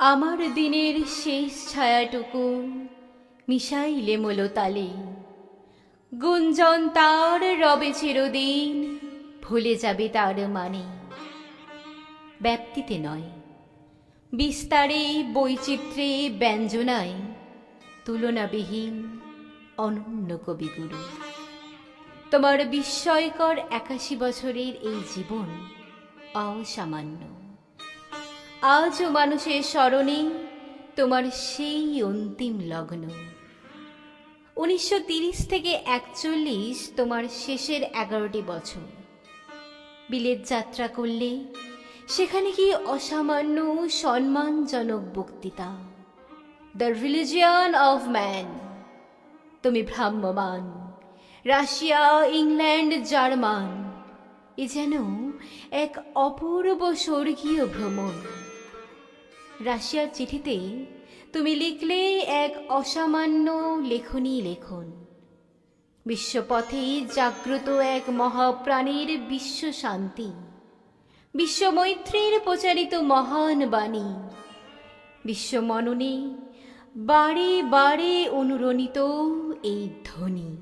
আমার দিনের শেষ ছায়াটুকু মিশাইলে মোলো তালে গুঞ্জন তার রবে চিরদিন ভুলে যাবে তার মানে। ব্যাপ্তিতে নয়, বিস্তারে, বৈচিত্র্যে, ব্যঞ্জনায় তুলনাবিহীন অনন্য কবিগুরু। তোমার বিস্ময়কর একাশি বছরের এই জীবন অসামান্য। আজও মানুষের স্মরণে তোমার সেই অন্তিম লগ্ন। উনিশশো তিরিশ থেকে একচল্লিশ তোমার শেষের এগারোটি বছর। বিলেত যাত্রা করলে সেখানে কি অসামান্য সম্মানজনক বক্তৃতা। দ্য রিলিজিয়ান অফ ম্যান তুমি ভ্রাম্যমান রাশিয়া, ইংল্যান্ড, জার্মান। এ যেন এক অপূর্ব স্বর্গীয় ভ্রমণ। রাশিয়ার চিঠিতে তুমি লিখলে এক অসামান্য লেখনী লেখন। বিশ্বপথে জাগ্রত এক মহাপ্রাণীর বিশ্ব শান্তি। বিশ্বমৈত্রীর প্রচারিত মহান বাণী। বিশ্বমননে বারে বারে অনুরণিত এই ধ্বনি।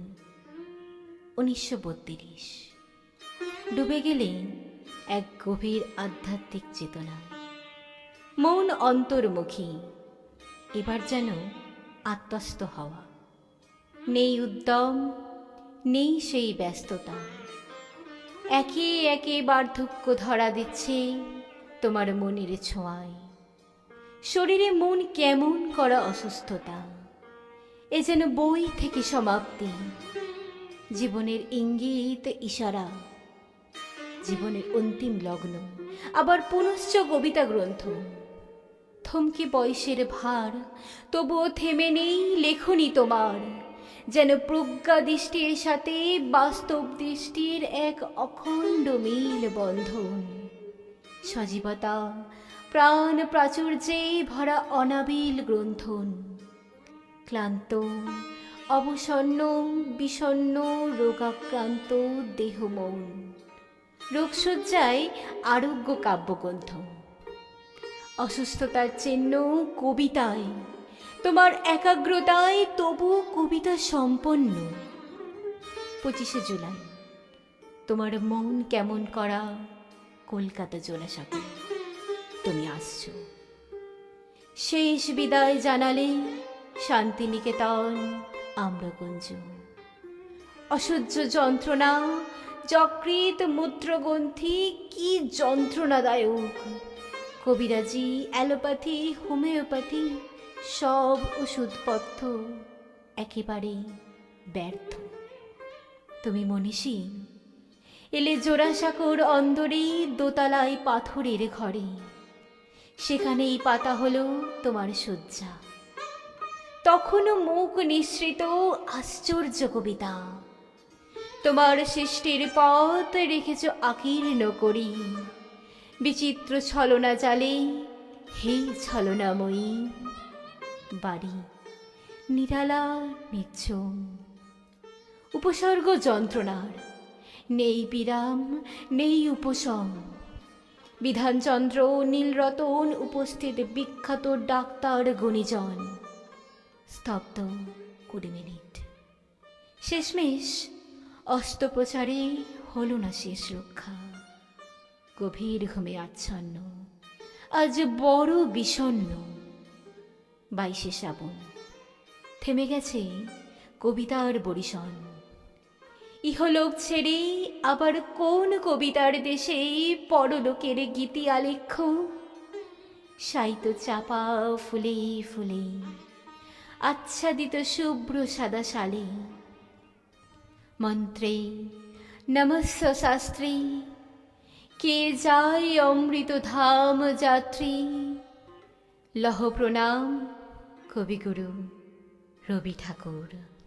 উনিশশো বত্রিশ। ডুবে গেলে এক গভীর আধ্যাত্মিক চেতনা। মন অন্তর্মুখী। এবার যেন আত্মস্থ হওয়া। নেই উদ্যম, নেই সেই ব্যস্ততা। একে একে বার্ধক্য ধরা দিচ্ছে তোমার মনের ছোঁয়ায়। শরীরে মন কেমন করা অসুস্থতা। এ যেন বই থেকে সমাপ্তি। জীবনের ইঙ্গিত, ইশারা। জীবনের অন্তিম লগ্ন। আবার পুনশ্চ কবিতা গ্রন্থ। থমকে বয়সের ভার? তবুও থেমে নেই লেখনি তোমার। যেন প্রজ্ঞা দৃষ্টির সাথে বাস্তব দৃষ্টির এক অখণ্ড মিল বন্ধন। সজীবতা, প্রাণ প্রাচুর্যে ভরা অনাবিল গ্রন্থন। ক্লান্ত, অবসন্ন, বিষণ্ন, রোগাক্রান্ত দেহ মন রোগসজ্জায় আরোগ্য কাব্যগ্রন্থ। অসুস্থতার চিহ্ন কবিতায়। তোমার একাগ্রতায় তবু কবিতা সম্পন্ন। পঁচিশে জুলাই। তোমার মন কেমন করা কলকাতা জোড়াসাঁকো। তুমি আসছো। শেষ বিদায় জানালে শান্তিনিকেতন আম্রকুঞ্জ অসহ্য যন্ত্রণা যকৃত মূত্রগ্রন্থি, কি যন্ত্রণাদায়ক। কবিরাজি, অ্যালোপ্যাথি, হোমিওপ্যাথি, সব ওষুধপথ্য একেবারে ব্যর্থ। তুমি মনীষী, এলে জোড়াসাঁকোর অন্দরে দোতলায় পাথরের ঘরে, সেখানেই পাতা হলো তোমার শয্যা। তখনও মুখ নিঃসৃত আশ্চর্য কবিতা। তোমার সৃষ্টির পথ রেখেছ আকীর্ণ করি। বিচিত্র ছলনা জালে, হে ছলনাময়ী, বাড়ি, নিরালা নিচ্ছম উপসর্গ যন্ত্রণার, নেই বিরাম, নেই উপশম। বিধানচন্দ্র নীলরতন উপস্থিত বিখ্যাত ডাক্তার গণিজন, স্তব্ধ কুড়ি মিনিট। শেষমেশ অস্ত্রোপচারে হলো না শেষ রক্ষা। গভীর ঘুমে আচ্ছন্ন। আজ বড় বিষণ্ণ বাইশে শ্রাবণ। থেমে গেছে কবিতার বরিশন ইহলোক ছেড়ে আবার কোন কবিতার দেশে পরলোকের গীতি আলেখ্য? সাইত চাপা ফুলে ফুলে, আচ্ছাদিত শুভ্র সাদা শালে। মন্ত্রে নমস্য শাস্ত্রী কে যায় অমৃত ধাম যাত্রী? লহ প্রণাম কবিগুরু রবি ঠাকুর।